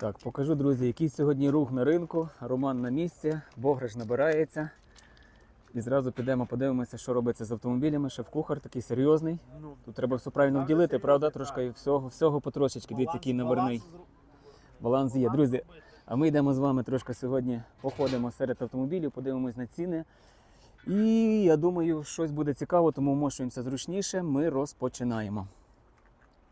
Так, покажу, друзі, який сьогодні рух на ринку. Роман на місці, Бограш набирається. І зразу підемо, подивимося, що робиться з автомобілями. Шеф-кухар такий серйозний. Ну, Тут треба все правильно вділити, правда? Трошки всього, всього потрошечки. Дивіться, який номерний. баланс Баланс є. Друзі, а ми йдемо з вами трошки сьогодні походимо серед автомобілів, подивимось на ціни. І я думаю, щось буде цікаво, тому вмощуємося зручніше. Ми розпочинаємо.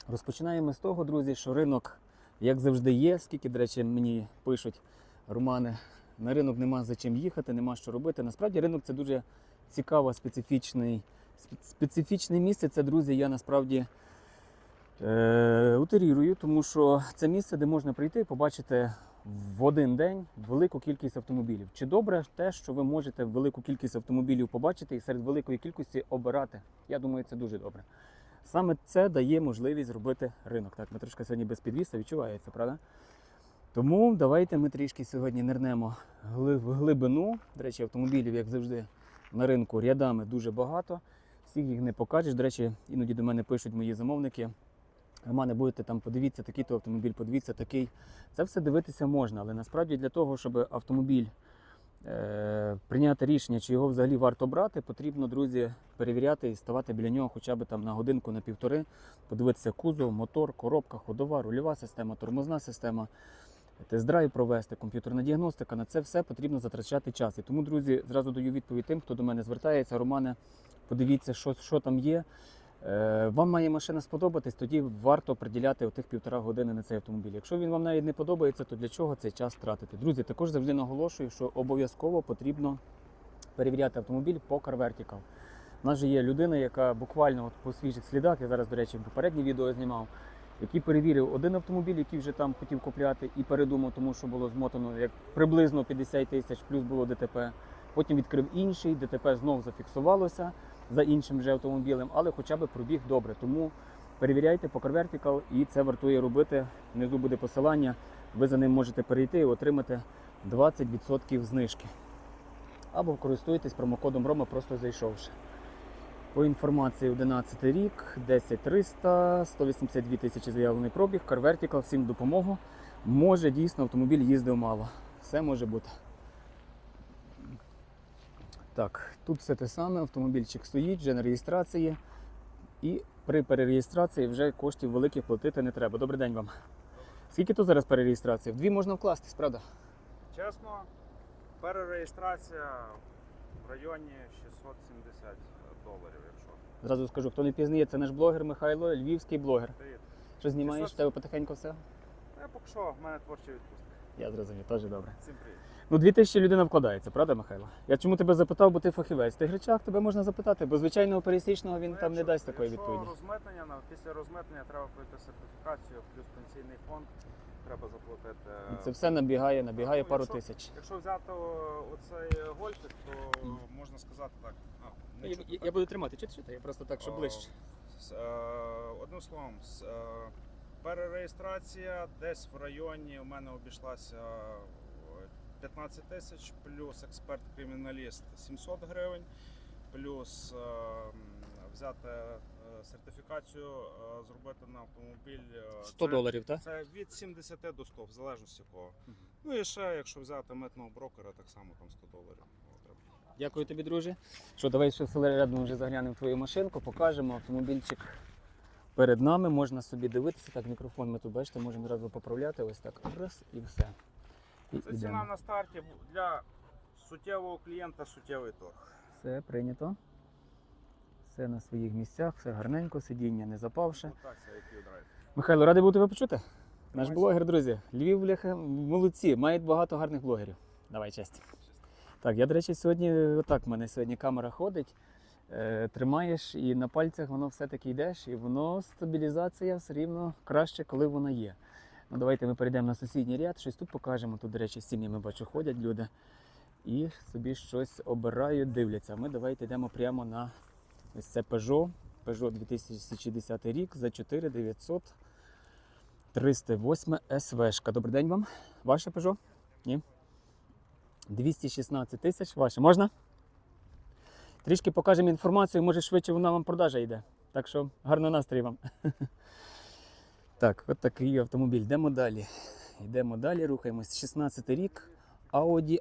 Розпочинаємо з того, друзі, що ринок, як завжди, є. Скільки, до речі, мені пишуть Романи, на ринок нема за чим їхати, нема що робити. Насправді ринок це дуже цікаве, специфічний, специфічне місце. Це, друзі, я насправді е, утерірую, тому що це місце, де можна прийти і побачити в один день велику кількість автомобілів. Чи добре те, що ви можете велику кількість автомобілів побачити і серед великої кількості обирати? Я думаю, це дуже добре. Саме це дає можливість зробити ринок. Так, ми трошки сьогодні без підвіса відчувається, правда? Тому давайте ми трішки сьогодні нирнемо в глибину. До речі, автомобілів, як завжди, на ринку рядами дуже багато. Всіх їх не покажеш. До речі, іноді до мене пишуть мої замовники. Романе, будете там, подивіться такий то автомобіль, подивіться такий. Це все дивитися можна, але насправді для того, щоб автомобіль прийняти рішення, чи його взагалі варто брати, потрібно, друзі, перевіряти і ставати біля нього хоча б там на годинку, на півтори, подивитися кузов, мотор, коробка, ходова, рульова система, тормозна система, тест-драйв провести, комп'ютерна діагностика. На це все потрібно затрачати час. І тому, друзі, зразу даю відповідь тим, хто до мене звертається. Романе, подивіться, що, що там є. Е, Вам має машина сподобатись, тоді варто приділяти отих півтора години на цей автомобіль. Якщо він вам навіть не подобається, то для чого цей час тратити? Друзі, також завжди наголошую, що обов'язково потрібно перевіряти автомобіль по Car Vertical. У нас же є людина, яка буквально от по свіжих слідах, я зараз, до речі, попереднє відео знімав, який перевірив один автомобіль, який вже там хотів купляти, і передумав, тому що було змотано як приблизно 50 тисяч, плюс було ДТП. Потім відкрив інший, ДТП знов зафіксувалося за іншим вже автомобілем, але хоча б пробіг добре. Тому перевіряйте Car Vertical і це вартує робити. Внизу буде посилання. Ви за ним можете перейти і отримати 20% знижки. Або користуйтесь промокодом Рома, просто зайшовши. По інформації 11 рік, 10300, 182 тисячі заявлений пробіг, Car Vertical, всім допомогу. Може дійсно автомобіль їздив мало. Все може бути. Так, тут все те саме, автомобільчик стоїть, вже на реєстрації. І при перереєстрації вже коштів великих платити не треба. Добрий день вам. Скільки тут зараз перереєстрації? В дві можна вкластись, правда? Чесно, перереєстрація в районі 670 доларів, якщо. Зразу скажу, хто не пізнає, це наш блогер Михайло, львівський блогер. Привіт. Що знімаєш? 600? Тебе потихеньку все? Я поки що, в мене творча відпустка. Я зрозумів, теж добре. Всім привіт. Ну, 2000 людина вкладається, правда, Михайло? Я чому тебе запитав, бо ти фахівець. Ти гречак, тебе можна запитати, бо звичайного пересічного він Ну, там не дасть такої відповіді. розмитнення, на- після розмитнення треба пройти сертифікацію, плюс пенсійний фонд треба заплатити. Це все набігає, набігає Ну, пару якщо- тисяч. Якщо взяти о, оцей гольфик, то можна сказати так. А, не Я, чути, так? буду тримати, чути, чути, я просто так, щоб О, ближче. Е, Одним словом, з, е, перереєстрація десь в районі у мене обійшлася 15 тисяч, плюс експерт-криміналіст 700 гривень, плюс е, взяти е, сертифікацію, е, зробити на автомобіль. е, 100 це- доларів, так? Це від 70 до 100, в залежності кого. Мгм. Ну і ще, якщо взяти митного брокера, так само там 100 доларів. Дякую тобі, друже. Що, давай ще рядом вже заглянемо в твою машинку, покажемо автомобільчик перед нами. Можна собі дивитися. Так, мікрофон ми тут бачите, можемо одразу поправляти. Ось так. Раз і все. І Це йдемо. ціна на старті для суттєвого клієнта суттєвий торг. Все прийнято. Все на своїх місцях, все гарненько, сидіння не запавше. Михайло, радий був тебе почути. Наш блогер, друзі. Львів бляха, молодці, мають багато гарних блогерів. Давай честь. Так, я, до речі, сьогодні отак в мене сьогодні камера ходить. Е, тримаєш і на пальцях воно все-таки йдеш, і воно стабілізація все рівно краще, коли вона є. Ну, давайте ми перейдемо на сусідній ряд, щось тут покажемо. Тут, до речі, сім'ями бачу, ходять люди і собі щось обирають, дивляться. Ми давайте йдемо прямо на ось це Peugeot. Peugeot 2010 рік за 4900 308 СВшка. Добрий день вам. Ваше Peugeot? Ні? 216 тисяч. Ваше. Можна? Трішки покажемо інформацію, може швидше вона вам продажа йде. Так що гарного настрою вам. Так, от такий автомобіль. Йдемо далі. Йдемо далі, рухаємось. 16 рік. Audi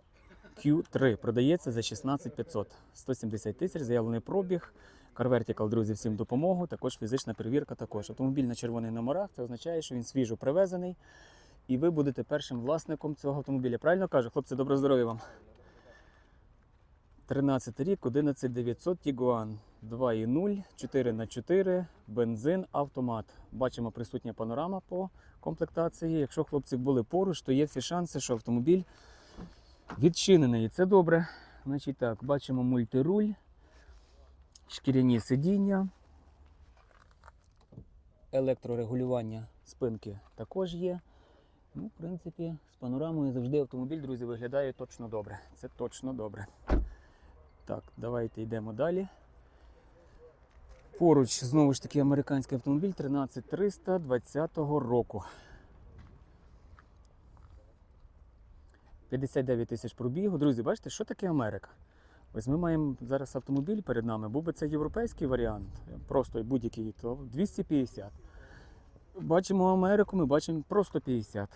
Q3 продається за 16500. 170 тисяч, заявлений пробіг. Car Vertical, друзі, всім допомогу. Також фізична перевірка. Також автомобіль на червоних номерах. Це означає, що він свіжо привезений. І ви будете першим власником цього автомобіля. Правильно кажу, хлопці, добро здоров'я вам. 13 рік, 11900 Tiguan 2.0, 4х4, бензин, автомат. Бачимо присутня панорама по комплектації. Якщо хлопці були поруч, то є всі шанси, що автомобіль відчинений. І це добре. Значить так, бачимо мультируль, шкіряні сидіння, електрорегулювання спинки також є. Ну, в принципі, з панорамою завжди автомобіль, друзі, виглядає точно добре. Це точно добре. Так, давайте йдемо далі. Поруч знову ж таки американський автомобіль 13320 року. 59 тисяч пробігу. Друзі, бачите, що таке Америка? Ось ми маємо зараз автомобіль перед нами. Був би це європейський варіант, просто будь-який, то 250. Бачимо Америку, ми бачимо просто 50.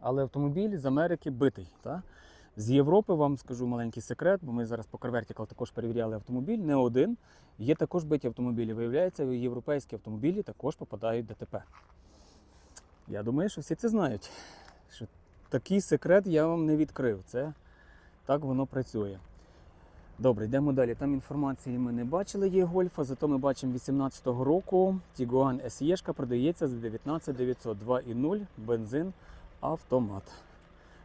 Але автомобіль з Америки битий. Так? З Європи вам скажу маленький секрет, бо ми зараз по Car Vertical також перевіряли автомобіль, не один. Є також биті автомобілі. Виявляється, європейські автомобілі також попадають в ДТП. Я думаю, що всі це знають. Що такий секрет я вам не відкрив. Це так воно працює. Добре, йдемо далі. Там інформації ми не бачили є гольфа, зато ми бачимо 18-го року Tiguan SE продається за 19900 2.0 бензин автомат.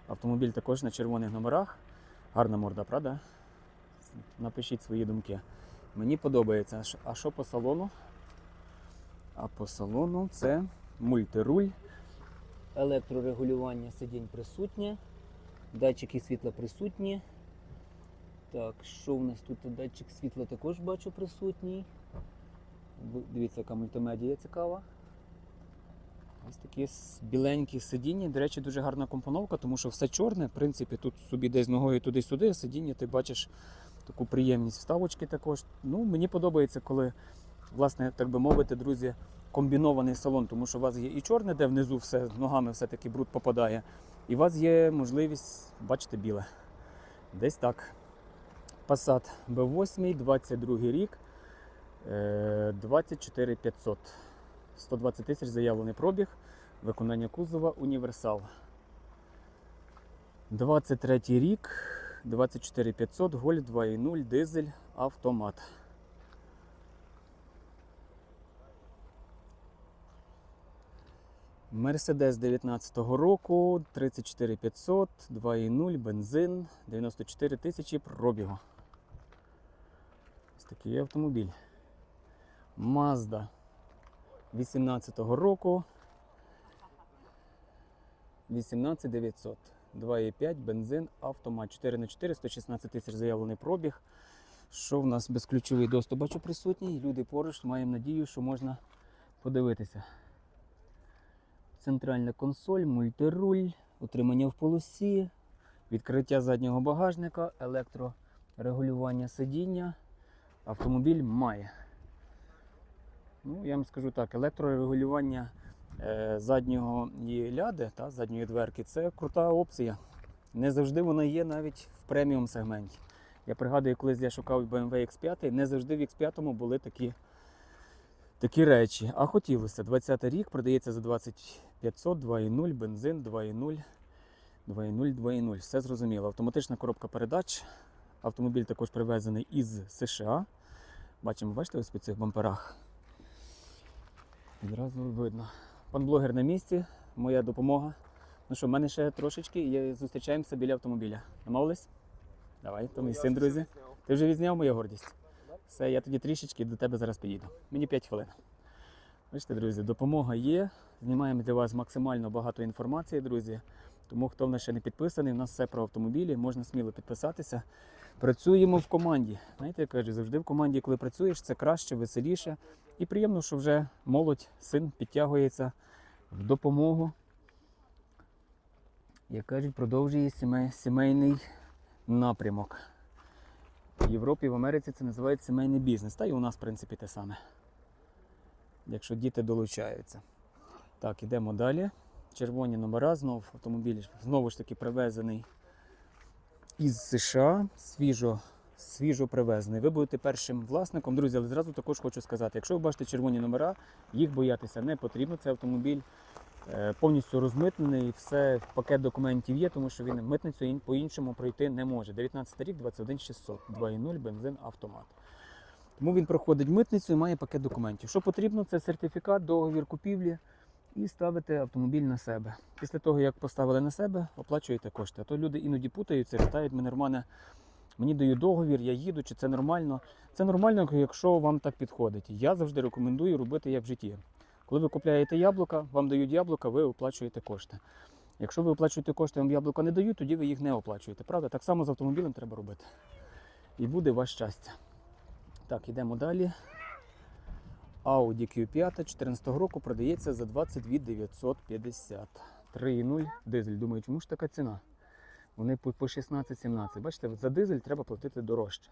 Автомобіль також на червоних номерах. Гарна морда, правда? Напишіть свої думки. Мені подобається. А що- по салону? А по салону це мультируль. Електрорегулювання сидінь присутнє. Датчики світла присутні. Так, що в нас тут? Датчик світла також бачу присутній. Дивіться, яка мультимедія цікава. Ось такі біленькі сидіння. До речі, дуже гарна компоновка, тому що все чорне. В принципі, тут собі десь ногою туди-сюди, сидіння ти бачиш таку приємність вставочки також. Ну, мені подобається, коли, власне, так би мовити, друзі, комбінований салон, тому що у вас є і чорне, де внизу все ногами все-таки бруд попадає. І у вас є можливість бачити біле. Десь так. Passat B8, 22 рік, е, 24 500. 120 тисяч заявлений пробіг. Виконання кузова універсал. 23 рік, 24 500, Гольф 2.0, дизель, автомат. Мерседес 19-го року, 34 500, 2.0, бензин, 94 тисячі пробігу. Ось такий автомобіль. Mazda 18-го року. 18900. 2,5 бензин, автомат. 4х4, 116 тисяч заявлений пробіг. Що в нас безключовий доступ? Бачу присутній. Люди поруч маємо надію, що можна подивитися. Центральна консоль, мультируль, утримання в полосі, відкриття заднього багажника, електрорегулювання сидіння. Автомобіль має. Ну, я вам скажу так, електрорегулювання е, заднього ляди та задньої дверки це крута опція. Не завжди вона є навіть в преміум сегменті. Я пригадую, колись я шукав BMW X5, не завжди в X5 були такі, такі речі. А хотілося. 20 рік продається за 2500, 2.0, бензин, 2.0, 2.0, 2.0. Все зрозуміло. Автоматична коробка передач. Автомобіль також привезений із США. Бачимо, бачите, ось по цих бамперах. Відразу видно. Пан блогер на місці, моя допомога. Ну що, в мене ще трошечки і зустрічаємося біля автомобіля. Намовились? Давай, то мій син, друзі. Ти вже відзняв моя гордість. Все, я тоді трішечки до тебе зараз підійду. Мені 5 хвилин. Бачите, друзі, допомога є. Знімаємо для вас максимально багато інформації, друзі. Тому хто в нас ще не підписаний, у нас все про автомобілі, можна сміло підписатися. Працюємо в команді. Знаєте, я кажу, завжди в команді, коли працюєш, це краще, веселіше. І приємно, що вже молодь, син підтягується в допомогу. Як кажуть, продовжує сімей, сімейний напрямок. В Європі, в Америці це називають сімейний бізнес. Та і у нас, в принципі, те саме. Якщо діти долучаються. Так, ідемо далі. червоні номера знов. Автомобіль знову ж таки привезений із США, свіжо, свіжо привезений. Ви будете першим власником. Друзі, але зразу також хочу сказати: якщо ви бачите червоні номера, їх боятися не потрібно. Це автомобіль е, повністю розмитнений, все пакет документів є, тому що він митницю ін- по-іншому пройти не може. 19 рік, 21600, 2.0, бензин, автомат. Тому він проходить митницю і має пакет документів. Що потрібно, це сертифікат, договір купівлі і ставите автомобіль на себе. Після того, як поставили на себе, оплачуєте кошти. А то люди іноді путаються, питають мене, Романе, мені дають договір, я їду, чи це нормально. Це нормально, якщо вам так підходить. Я завжди рекомендую робити як в житті. Коли ви купляєте яблука, вам дають яблука, ви оплачуєте кошти. Якщо ви оплачуєте кошти, вам яблука не дають, тоді ви їх не оплачуєте. Правда? Так само з автомобілем треба робити. І буде ваше щастя. Так, йдемо далі. Audi Q5 14 року продається за 22 950. 3,0 дизель. Думаю, чому ж така ціна? Вони по по 16-17. Бачите, за дизель треба платити дорожче.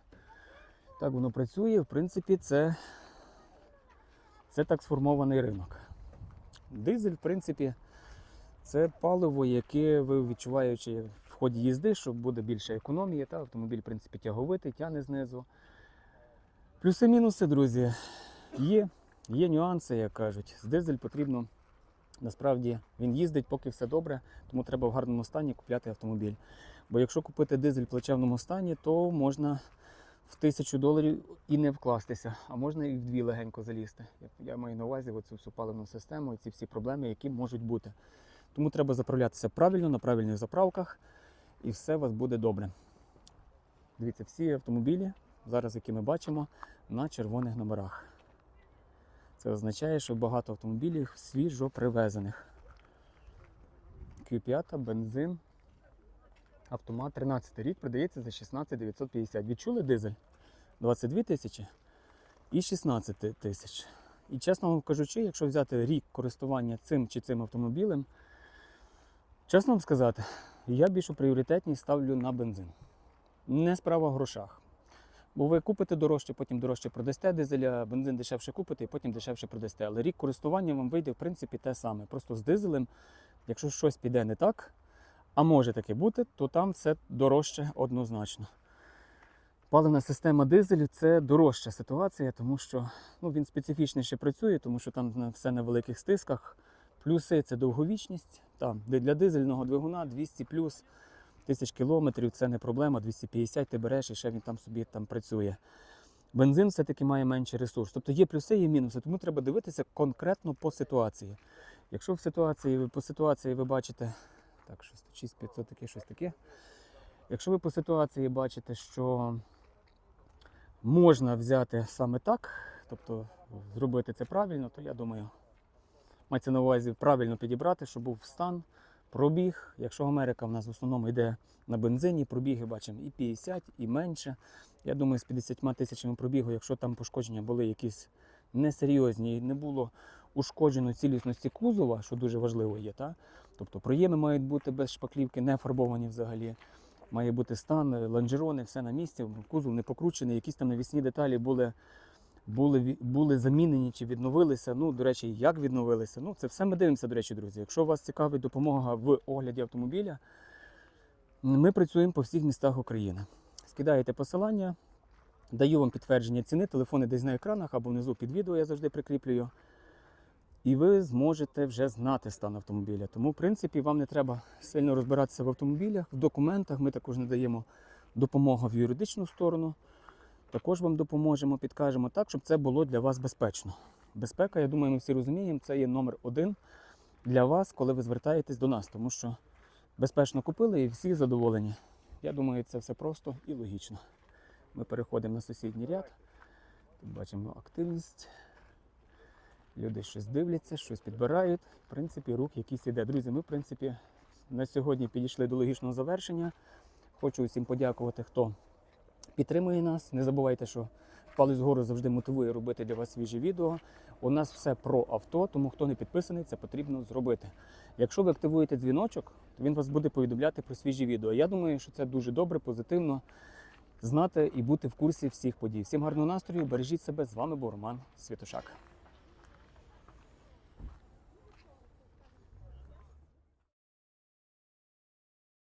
Так воно працює. В принципі, це, це так сформований ринок. Дизель, в принципі, це паливо, яке ви відчуваючи в ході їзди, що буде більше економії. Та автомобіль, в принципі, тяговитий, тягне знизу. Плюси-мінуси, друзі, є. Є нюанси, як кажуть. З дизель потрібно, насправді, він їздить, поки все добре, тому треба в гарному стані купляти автомобіль. Бо якщо купити дизель в плачевному стані, то можна в тисячу доларів і не вкластися, а можна і в дві легенько залізти. Я- маю на увазі оцю всю паливну систему і ці всі проблеми, які можуть бути. Тому треба заправлятися правильно, на правильних заправках, і все у вас буде добре. Дивіться, всі автомобілі, зараз які ми бачимо, на червоних номерах. Це означає, що багато автомобілів свіжо привезених. Q5, бензин, автомат 13 рік продається за 16 950. Відчули дизель? 22 тисячі і 16 тисяч. І чесно вам кажучи, якщо взяти рік користування цим чи цим автомобілем, чесно вам сказати, я більшу пріоритетність ставлю на бензин. Не справа в грошах. Бо ви купите дорожче, потім дорожче продасте дизеля, бензин дешевше купите і потім дешевше продасте. Але рік користування вам вийде в принципі те саме. Просто з дизелем, якщо щось піде не так, а може таке бути, то там все дорожче однозначно. Паливна система дизелю це дорожча ситуація, тому що ну, він специфічніше працює, тому що там все на великих стисках. Плюси це довговічність. Там, для дизельного двигуна 200 плюс тисяч кілометрів це не проблема, 250 ти береш і ще він там собі там працює. Бензин все-таки має менший ресурс. Тобто є плюси і мінуси, тому треба дивитися конкретно по ситуації. Якщо в ситуації, по ситуації ви бачите, так, щось 6500 таке, щось таке. Якщо ви по ситуації бачите, що можна взяти саме так, тобто зробити це правильно, то я думаю, мається на увазі правильно підібрати, щоб був стан, пробіг. Якщо Америка в нас в основному йде на бензині, пробіги бачимо і 50, і менше. Я думаю, з 50 тисячами пробігу, якщо там пошкодження були якісь несерйозні і не було ушкоджено цілісності кузова, що дуже важливо є, та? тобто проєми мають бути без шпаклівки, не фарбовані взагалі. Має бути стан, лонжерони, все на місці, кузов не покручений, якісь там навісні деталі були, були, були замінені чи відновилися. Ну, до речі, як відновилися. Ну, це все ми дивимося, до речі, друзі. Якщо вас цікавить допомога в огляді автомобіля, ми працюємо по всіх містах України. Скидаєте посилання, даю вам підтвердження ціни, телефони десь на екранах або внизу під відео я завжди прикріплюю. І ви зможете вже знати стан автомобіля. Тому, в принципі, вам не треба сильно розбиратися в автомобілях, в документах. Ми також надаємо допомогу в юридичну сторону. Також вам допоможемо, підкажемо так, щоб це було для вас безпечно. Безпека, я думаю, ми всі розуміємо, це є номер один для вас, коли ви звертаєтесь до нас, тому що безпечно купили і всі задоволені. Я думаю, це все просто і логічно. Ми переходимо на сусідній ряд. Тут бачимо активність. Люди щось дивляться, щось підбирають. В принципі, рух якийсь іде. Друзі, ми, в принципі, на сьогодні підійшли до логічного завершення. Хочу усім подякувати, хто підтримує нас. Не забувайте, що палець вгору завжди мотивує робити для вас свіжі відео. У нас все про авто, тому хто не підписаний, це потрібно зробити. Якщо ви активуєте дзвіночок, то він вас буде повідомляти про свіжі відео. Я думаю, що це дуже добре, позитивно знати і бути в курсі всіх подій. Всім гарного настрою, бережіть себе. З вами був Роман Святошак.